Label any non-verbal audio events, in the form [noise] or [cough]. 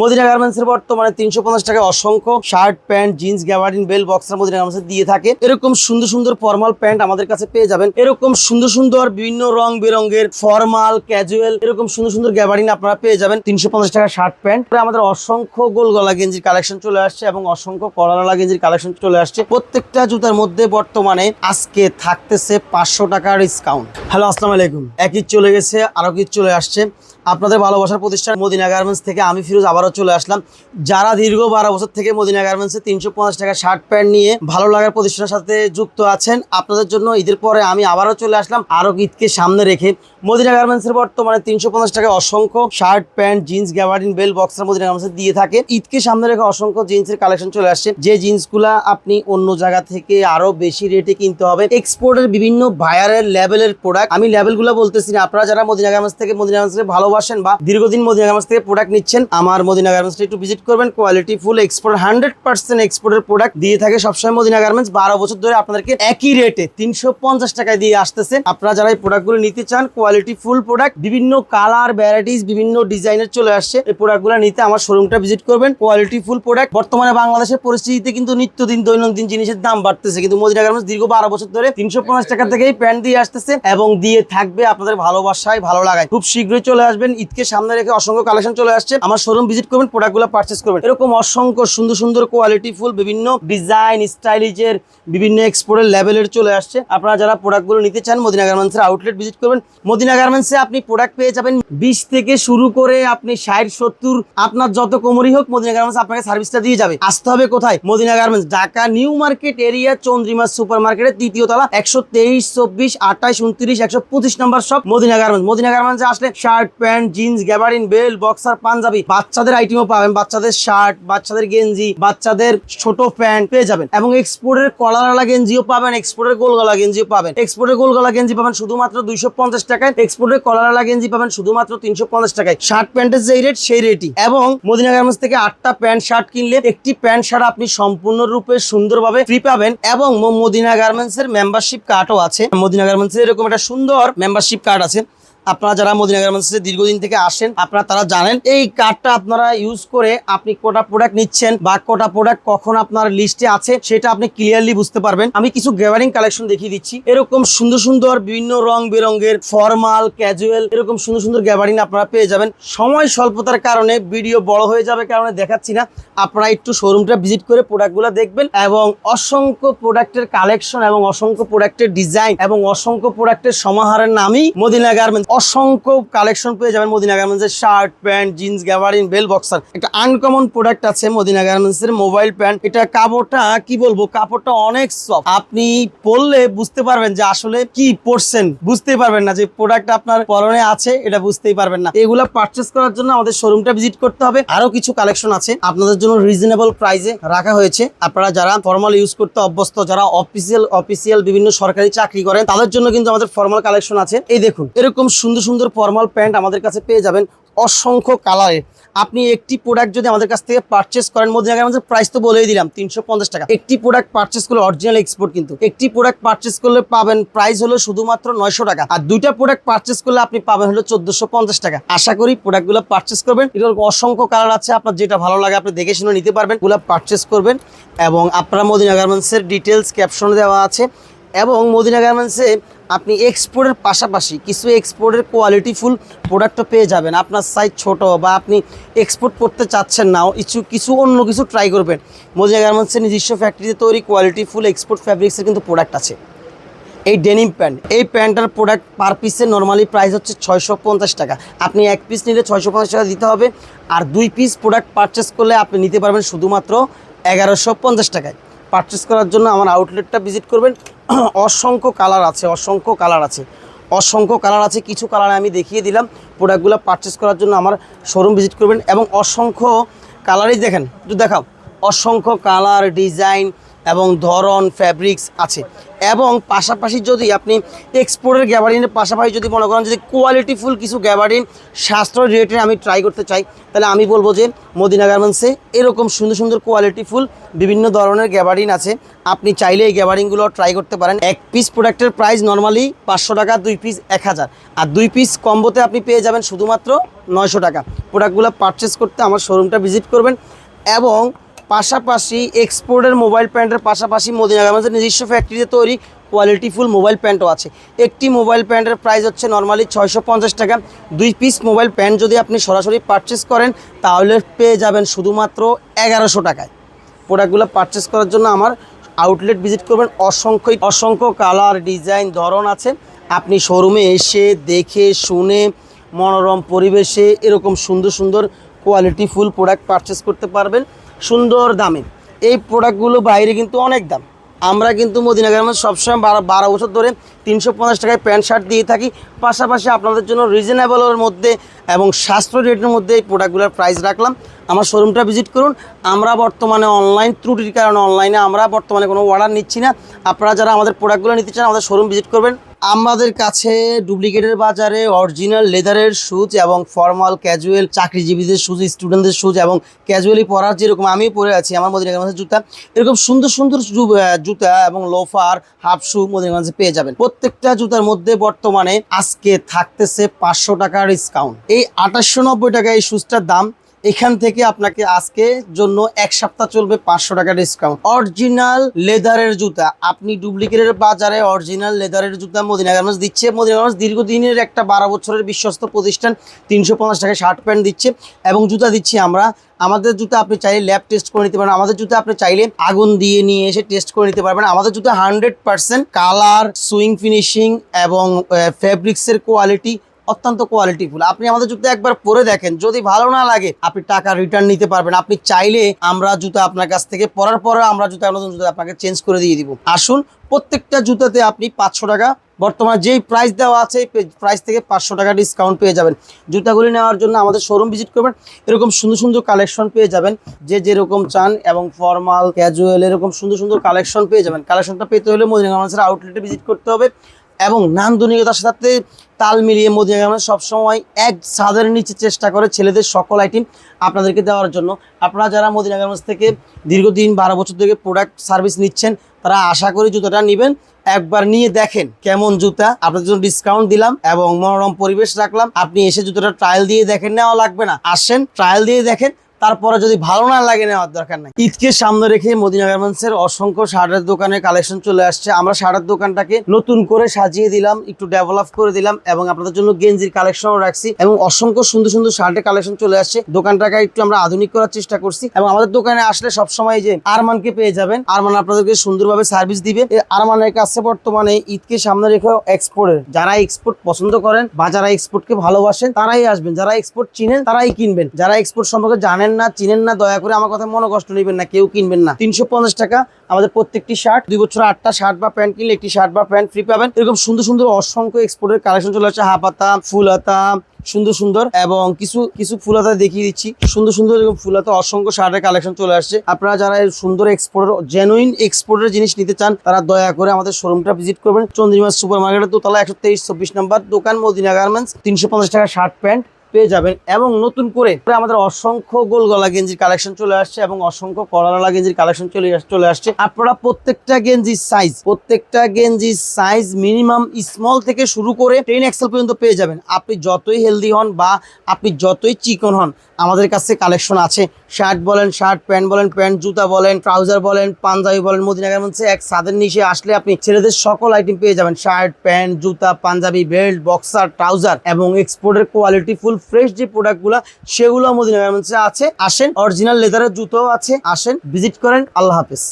Medina গার্মেন্টসের বর্তমানে তিনশো পঞ্চাশ টাকা অসংখ্য shirt pant jeans gabardine bell boxer Madina garments দিয়ে থাকে। এরকম সুন্দর সুন্দর ফর্মাল প্যান্ট আমাদের কাছে পেয়ে যাবেন। এরকম সুন্দর সুন্দর বিভিন্ন রং বেরঙের ফর্মাল ক্যাজুয়াল এরকম সুন্দর সুন্দর গ্যাবার্ডিন আপনারা পেয়ে যাবেন। তিনশো পঞ্চাশ টাকা শার্ট প্যান্ট আমাদের অসংখ্য গোল গলা গেঞ্জির কালেকশন চলে আসছে এবং অসংখ্য কলালা গেঞ্জির কালেকশন চলে আসছে। প্রত্যেকটা জুতার মধ্যে বর্তমানে আজকে থাকতেছে পাঁচশো টাকার ডিসকাউন্ট হ্যালো আসসালামু আলাইকুম। একই চলে গেছে, আরও কিছু চলে আসছে। আপনাদের ভালোবাসার প্রতিষ্ঠান মদিনা গার্মেন্টস থেকে আমি ফিরোজ আবারও চলে আসলাম। যারা দীর্ঘ বারো বছর থেকে মদিনা গার্মেন্টসে তিনশো পঞ্চাশ টাকা শার্ট প্যান্ট নিয়ে ভালো লাগার প্রতিষ্ঠানের সাথে যুক্ত আছেন, আপনাদের জন্য ঈদের পরে আমি আবারও চলে আসলাম আরও ঈদকে সামনে রেখে। মদিনা গার্মেন্টসের বর্তমানে তিনশো পঞ্চাশ টাকা অসংখ্য shirt, pant, jeans gabardine bell, boxer Madina গার্মেন্টসে দিয়ে থাকে। ঈদকে সামনে রেখে অসংখ্য জিন্সের কালেকশন চলে আসছে। যে জিন্সগুলা আপনি অন্য জায়গা থেকে আরও বেশি রেটে কিনতে হবে, এক্সপোর্টের বিভিন্ন ভায়ারের লেভেলের প্রোডাক্ট আমি লেভেলগুলো বলতেছি না, আপনারা যারা মদিনা গার্মেন্টস থেকে মদিনা গার্মেন্টসকে ভালোবাসেন বা দীর্ঘদিন মদিনা গার্মেন্টস থেকে প্রোডাক্ট নিচ্ছেন, আমার মদিনা গার্মেন্টসটা একটু ভিজিট করবেন। Quality full export hundred percent এক্সপোর্টের প্রোডাক্ট দিয়ে থাকে সবসময় মদিনা গার্মেন্টস। বারো বছর ধরে আপনাদেরকে একই রেটে তিনশো পঞ্চাশ টাকায় দিয়ে আসতেছে। আপনারা যারা এই প্রোডাক্টগুলো নিতে চান কোয়ালিটি ফুল প্রোডাক্ট বিভিন্ন কালার ভ্যারাইটিস বিভিন্ন ডিজাইনের চলে আসছে। এই প্রোডাক্টগুলো নিতে আমার শোরুমটা ভিজিট করবেন। কোয়ালিটি ফুল প্রোডাক্ট বর্তমানে বাংলাদেশের পরিস্থিতিতে কিন্তু নিত্যদিন দৈনন্দিন জিনিসের দাম বাড়তেছে। কিন্তু মদিনা গার্মেন্টস দীর্ঘ বারো বছর ধরে তিনশো পঞ্চাশ টাকা থেকেই প্যান্ট দিয়ে আসতেছে এবং দিয়ে থাকবে আপনাদের ভালোবাসায়, ভালো লাগায়। খুব শীঘ্রই চলে আসবেন ঈদকে সামনে রেখে অসংখ্য কালেকশন চলে আসছে। আমার শোরুম ভিজিট করবেন প্রোডাক্ট প্রোডাক্টগুলো পারচেস করবেন। এরকম অসংখ্য সুন্দর সুন্দর কোয়ালিটি ফুল, বিভিন্ন ডিজাইন স্টাইলিজের বিভিন্ন এক্সপোর্টের লেভেলের চলে আসছে। আপনারা যারা প্রোডাক্টগুলো নিতে চান, মদিনা গার্মেন্টসের আউটলেট ভিজিট করবেন। মদিনা গার্মেন্টসে আপনি প্রোডাক্ট পেয়ে যাবেন। বিশ থেকে শুরু করে আপনি ষাট, সত্তর, আপনার যত কোমরই হোক, মদিনা গার্মেন্টস আপনাকে সার্ভিসটা দিয়ে যাবে। আসতে হবে কোথায়? Madina garments Dhaka new market area, Chandrima super মার্কেটের তৃতীয় তলা, একশো তেইশ, চব্বিশ আঠাইশ উনত্রিশ, একশো পঁচিশ নম্বর সব মদিনা গার্মেন্টস মদিনা গার্মেন্টসে আসলে shirt pant jeans, gabardine bell boxer, panjabi বাচ্চাদের আইটেমও পাবেন। বাচ্চাদের শার্ট বাচ্চাদের গেঞ্জি, বাচ্চাদের ছোট প্যান্ট পেয়ে যাবেন। এবং এক্সপোর্টের কলারওয়ালা গেঞ্জিও পাবেন এক্সপোর্টের গোলগলা গেঞ্জিও পাবেন। এক্সপোর্টের গোলগলা গেঞ্জি পাবেন শুধুমাত্র দুইশো পঞ্চাশ টাকায়। এক্সপোর্টের কলারওয়ালা গেঞ্জি পাবেন শুধুমাত্র তিনশো পঞ্চাশ টাকায়। শার্ট প্যান্টের যেই রেট সেই রেটই এবং মদিনা গার্মেন্টস থেকে আটটা প্যান্ট শার্ট কিনলে একটি প্যান্ট শার্ট আপনি সম্পূর্ণরূপে সুন্দরভাবে ফ্রি পাবেন। এবং মদিনা গার্মেন্টস এর মেম্বারশিপ কার্ডও আছে। মদিনা গার্মেন্টস এর এরকম একটা সুন্দর মেম্বারশিপ কার্ড আছে। আপনারা যারা মদিনা গার্মেন্টসে দীর্ঘদিন থেকে আসেন, আপনারা তারা জানেন, এই কার্ডটা আপনারা ইউজ করে আপনি কোটা প্রোডাক্ট নিচ্ছেন বা কোটা প্রোডাক্ট কখন আপনার লিস্টে আছে সেটা আপনি ক্লিয়ারলি বুঝতে পারবেন। আমি কিছু গ্যাবারিং কালেকশন দেখিয়ে দিচ্ছি। এরকম সুন্দর সুন্দর বিভিন্ন রং বেরঙের ফর্মাল ক্যাজুয়াল এরকম সুন্দর সুন্দর গ্যাবারিং আপনারা পেয়ে যাবেন। সময় স্বল্পতার কারণে ভিডিও বড় হয়ে যাবে কারণে দেখাচ্ছি না। আপনারা একটু শোরুমটা ভিজিট করে প্রোডাক্টগুলো দেখবেন এবং অসংখ্য প্রোডাক্টের কালেকশন এবং অসংখ্য প্রোডাক্টের ডিজাইন এবং অসংখ্য প্রোডাক্টের সমাহারের নামই মদিনা গার্মেন্টস অসংখ্য কালেকশন পেয়ে যাবেন মদিনা গার্মেন্টসের shirt pant jeans gabardine bell boxer একটা আনকমন প্রোডাক্ট আছে মদিনা গার্মেন্টস এর মোবাইল প্যান্ট এটা কাপড়টা, কি বলব, কাপড়টা অনেক সফট আপনি পরলে বুঝতে পারবেন যে আসলে কি পরছেন। বুঝতেই পারবেন না যে প্রোডাক্ট আপনার পরনে আছে, এটা বুঝতেই পারবেন না। এগুলা পারচেস করার জন্য আমাদের শোরুমটা ভিজিট করতে হবে। আরও কিছু কালেকশন আছে। আপনাদের জন্য রিজনেবল প্রাইসে রাখা হয়েছে। আপনারা যারা ফর্মাল ইউজ করতে অভ্যস্ত, যারা অফিসিয়াল অফিসিয়াল বিভিন্ন সরকারি চাকরি করেন, তাদের জন্য কিন্তু আমাদের ফর্মাল কালেকশন আছে। এই দেখুন, এরকম সুন্দর সুন্দর ফর্মাল প্যান্ট আমাদের কাছে পেয়ে যাবেন অসংখ্য কালারে আপনি একটি প্রোডাক্ট যদি আমাদের কাছ থেকে পারচেস করেন, মধ্যে আমাদের প্রাইস তো বলেই দিলাম, তিনশো পঞ্চাশ টাকা। একটি প্রোডাক্ট পারচেস করলে অরিজিনাল এক্সপোর্ট কিন্তু। একটি প্রোডাক্ট পারচেস করলে পাবেন প্রাইস হলো শুধুমাত্র নয়শো টাকা। আর দুইটা প্রোডাক্ট পারচেস করলে আপনি পাবেন হলো চোদ্দশো টাকা। আশা করি প্রোডাক্টগুলো পারচেস করবেন। এটার অসংখ্য কালার আছে, আপনার যেটা ভালো লাগে আপনি দেখে শুনে নিতে পারবেন। ওগুলো পারচেস করবেন এবং আপনারা মদিনা গার্মেন্টসের ডিটেলস ক্যাপশন দেওয়া আছে। এবং মদিনা গার্মেন্টসে আপনি এক্সপোর্টের পাশাপাশি কিছু এক্সপোর্টের কোয়ালিটি ফুল প্রোডাক্টও পেয়ে যাবেন। আপনার সাইজ ছোট বা আপনি এক্সপোর্ট করতে চাচ্ছেন না কিছু কিছু অন্য কিছু ট্রাই করবেন। মদিনা গার্মেন্টসের নিজস্ব ফ্যাক্টরিতে তৈরি কোয়ালিটি ফুল এক্সপোর্ট ফ্যাব্রিক্সের কিন্তু প্রোডাক্ট আছে। এই ডেনিম প্যান্ট এই প্যান্টটার প্রোডাক্ট পার পিসের নর্মালি প্রাইস হচ্ছে ছয়শো পঞ্চাশ টাকা। আপনি এক পিস নিলে ছয়শো পঞ্চাশ টাকা দিতে হবে আর দুই পিস প্রোডাক্ট পারচেস করলে আপনি নিতে পারবেন শুধুমাত্র এগারোশো পঞ্চাশ টাকায়। পারচেস করার জন্য আমার আউটলেটটা ভিজিট করবেন। [clears throat] অসংখ্য কালার আছে, অসংখ্য কালার আছে। অসংখ্য কালার আছে, কিছু কালার আমি দেখিয়ে দিলাম। প্রোডাক্টগুলো পারচেস করার জন্য আমার শোরুম ভিজিট করবেন এবং অসংখ্য কালারই দেখেন, একটু দেখাও। অসংখ্য কালার ডিজাইন এবং ধরন ফ্যাব্রিক্স আছে। এবং পাশাপাশি যদি আপনি এক্সপোর্টের গ্যাবারিনের পাশাপাশি যদি মনে করেন যদি কোয়ালিটিফুল কিছু গ্যাবারিন সাশ্রয় রেটে আমি ট্রাই করতে চাই, তাহলে আমি বলব যে মদিনা গার্মেন্টসে এরকম সুন্দর সুন্দর কোয়ালিটিফুল বিভিন্ন ধরনের গ্যাবারিন আছে। আপনি চাইলে এই গ্যাবারিনগুলো ট্রাই করতে পারেন। এক পিস প্রোডাক্টের প্রাইস নর্মালি পাঁচশো টাকা, দুই পিস এক হাজার। আর দুই পিস কম্বোতে আপনি পেয়ে যাবেন শুধুমাত্র নয়শো টাকা। প্রোডাক্টগুলো পারচেস করতে আমার শোরুমটা ভিজিট করবেন এবং পাশাপাশি এক্সপোর্টের মোবাইল প্যান্টের পাশাপাশি মদিনা গার্মেন্টসের নিজস্ব ফ্যাক্টরিতে তৈরি কোয়ালিটিফুল মোবাইল প্যান্টও আছে। একটি মোবাইল প্যান্টের প্রাইস হচ্ছে নর্মালি ছয়শো পঞ্চাশ টাকা। দুই পিস মোবাইল প্যান্ট যদি আপনি সরাসরি পারচেস করেন, তাহলে পেয়ে যাবেন শুধুমাত্র এগারোশো টাকায়। প্রোডাক্টগুলো পারচেস করার জন্য আমার আউটলেট ভিজিট করবেন। অসংখ্য অসংখ্য কালার ডিজাইন ধরন আছে। আপনি শোরুমে এসে দেখে, শুনে, মনোরম পরিবেশে এরকম সুন্দর সুন্দর কোয়ালিটি ফুল প্রোডাক্ট পারচেস করতে পারবেন। সুন্দর দামে। এই প্রোডাক্টগুলো বাইরে কিন্তু অনেক দাম। আমরা কিন্তু মদিনা গার্মেন্টস সবসময় বারো বারো বছর ধরে তিনশো পঞ্চাশ টাকায় প্যান্ট, শার্ট দিয়ে থাকি। পাশাপাশি আপনাদের জন্য রিজনেবলের মধ্যে এবং সাশ্রয় রেটের মধ্যে এই প্রোডাক্টগুলোর প্রাইস রাখলাম। আমার শোরুমটা ভিজিট করুন। আমরা বর্তমানে অনলাইন ত্রুটির কারণে অনলাইনে আমরা বর্তমানে কোনো অর্ডার নিচ্ছি না। আপনারা যারা আমাদের প্রোডাক্টগুলো নিতে চান, আমাদের শোরুম ভিজিট করবেন। আমাদের কাছে ডুপ্লিকেটের বাজারে অরিজিনাল লেদারের শুজ এবং ফর্মাল ক্যাজুয়াল চাকরিজীবীদের শুজ স্টুডেন্টদের শুজ এবং ক্যাজুয়ালি পরার যেরকম আমিও পরে আছি, আমার মদিনা গার্মেন্টসের জুতা। এরকম সুন্দর সুন্দর জুতা এবং লোফার হাফ শু মদিনা গার্মেন্টসে পেয়ে যাবেন। প্রত্যেকটা জুতার মধ্যে বর্তমানে আজকে থাকতেছে পাঁচশো টাকার ডিসকাউন্ট এই আঠাশশো নব্বই টাকা এই শুজটার দাম এখান থেকে আপনাকে আজকে জন্য এক সপ্তাহ চলবে পাঁচশো টাকা ডিসকাউন্ট অরিজিনাল লেদারের জুতা। আপনি ডুপ্লিকেটের বাজারে অরিজিনাল লেদারের জুতা মদিনা গার্মেন্টস দিচ্ছে। মদিনা গার্মেন্টস দীর্ঘদিনের একটা বারো বছরের বিশ্বস্ত প্রতিষ্ঠান, তিনশো পঞ্চাশ টাকায় শার্ট প্যান্ট দিচ্ছে এবং জুতা দিচ্ছি আমরা। আমাদের জুতা আপনি চাইলে ল্যাব টেস্ট করে নিতে পারেন। আমাদের জুতো আপনি চাইলে আগুন দিয়ে নিয়ে এসে টেস্ট করে নিতে পারবেন। আমাদের জুতো hundred percent colour sewing finishing এবং ফেব্রিক্সের কোয়ালিটি অত্যন্ত কোয়ালিটিফুল আপনি আমাদের জুতো একবার পরে দেখেন। যদি ভালো না লাগে, আপনি টাকা রিটার্ন নিতে পারবেন। আপনি চাইলে আমরা জুতো আপনার কাছ থেকে পরার পরে আমরা জুতো নতুন জুতো আপনাকে চেঞ্জ করে দিয়ে দিব। আসুন, প্রত্যেকটা জুতাতে আপনি পাঁচশো টাকা, বর্তমানে যেই প্রাইস দেওয়া আছে প্রাইস থেকে পাঁচশো টাকা ডিসকাউন্ট পেয়ে যাবেন। জুতাগুলি নেওয়ার জন্য আমাদের শোরুম ভিজিট করবেন। এরকম সুন্দর সুন্দর কালেকশন পেয়ে যাবেন। যে যেরকম চান এবং ফর্মাল ক্যাজুয়াল এরকম সুন্দর সুন্দর কালেকশন পেয়ে যাবেন। কালেকশনটা পেতে হলে মদিনা আউটলেটে ভিজিট করতে হবে। এবং নান্দনিকতার সাথে তাল মিলিয়ে মদিনা গার্মেন্টস সবসময় এক ছাদের নিচে চেষ্টা করে ছেলেদের সকল আইটেম আপনাদেরকে দেওয়ার জন্য। আপনারা যারা মদিনা গার্মেন্টস থেকে দীর্ঘদিন বারো বছর থেকে প্রোডাক্ট সার্ভিস নিচ্ছেন, তারা আশা করি জুতোটা নেবেন। একবার নিয়ে দেখেন কেমন জুতা। আপনাদের জন্য ডিসকাউন্ট দিলাম এবং মনোরম পরিবেশ রাখলাম। আপনি এসে জুতোটা ট্রায়াল দিয়ে দেখেন, নেওয়া লাগবে না। আসেন ট্রায়াল দিয়ে দেখেন। তারপরে যদি ভালো না লাগে নেওয়ার দরকার নাই। ঈদকে সামনে রেখে মদিনা গার্মেন্টসের অসংখ্য শার্টের দোকানে কালেকশন চলে আসছে। আমরা শার্টের দোকানটাকে নতুন করে সাজিয়ে দিলাম, একটু ডেভেলপ করে দিলাম এবং আপনাদের জন্য গেঞ্জির কালেকশনও রাখছি এবং অসংখ্য সুন্দর সুন্দর শার্টের কালেকশন চলে আসছে। দোকানটাকে একটু আমরা আধুনিক করার চেষ্টা করছি এবং আমাদের দোকানে আসলে সবসময় যে আরমানকে পেয়ে যাবেন। আরমান আপনাদেরকে সুন্দরভাবে সার্ভিস দিবে। আরমানের কাছে বর্তমানে ঈদকে সামনে রেখে এক্সপোর্টের যারা এক্সপোর্ট পছন্দ করেন বা যারা এক্সপোর্টকে ভালোবাসেন, তারাই আসবেন। যারা এক্সপোর্ট চিনেন, তারাই কিনবেন। যারা এক্সপোর্ট সম্পর্কে জানেন না, চিনেন না, দয়া করে আমার কথা মনে কষ্ট নেবেন না, কেউ কিনবেন না। তিনশো পঞ্চাশ টাকা, আমাদের প্রত্যেকটি শার্ট দুই বছর আটটা শার্ট বা প্যান্ট কিনলে একটি শার্ট বা প্যান্ট ফ্রি পাবেন। এরকম সুন্দর সুন্দর অসংখ্য এক্সপোর্টের কালেকশন চলে আসছে হাফাতা ফুলাতা, সুন্দর সুন্দর, এবং কিছু কিছু ফুলাতা দেখিয়ে দিচ্ছি। সুন্দর সুন্দর এরকম ফুলাতা, অসংখ্য শার্টের কালেকশন চলে আসছে। আপনারা যারা এই সুন্দর এক্সপোর্টের জেনুইন এক্সপোর্টের জিনিস নিতে চান, তারা দয়া করে আমাদের শোরুমটা ভিজিট করবেন। চন্দ্রিমা সুপার মার্কেটের দোতলা একশো তেইশ, চব্বিশ নম্বর দোকান, মদিনা গার্মেন্টস তিনশো পঞ্চাশ টাকা শার্ট প্যান্ট পেয়ে যাবেন এবং নতুন করে আমাদের অসংখ্য গোল গলা গেঞ্জির কালেকশন চলে আসছে এবং অসংখ্য কলালা গেঞ্জির কালেকশন চলে চলে আসছে। আপনারা প্রত্যেকটা গেঞ্জির সাইজ প্রত্যেকটা গেঞ্জির সাইজ মিনিমাম স্মল থেকে শুরু করে টেন এক্সেল পর্যন্ত পেয়ে যাবেন। আপনি যতই হেলদি হন বা আপনি যতই চিকন হন, আমাদের কাছে কালেকশন আছে। শার্ট বলেন, শার্ট, প্যান্ট বলেন, প্যান্ট, জুতা বলেন, ট্রাউজার বলেন, পাঞ্জাবি বলেন, মদিনা মধ্যে এক সাদের নিচে আসলে আপনি ছেলেদের সকল আইটেম পেয়ে যাবেন। শার্ট, প্যান্ট, জুতা, পাঞ্জাবি, বেল্ট, বক্সার, ট্রাউজার এবং এক্সপোর্টের কোয়ালিটি ফুল ফ্রেশ যে প্রোডাক্টগুলা সেগুলো মদিনাগার মধ্যে আছে। আসেন অরিজিনাল লেদারের জুতো আছে। আসেন ভিজিট করেন। আল্লাহ হাফেজ।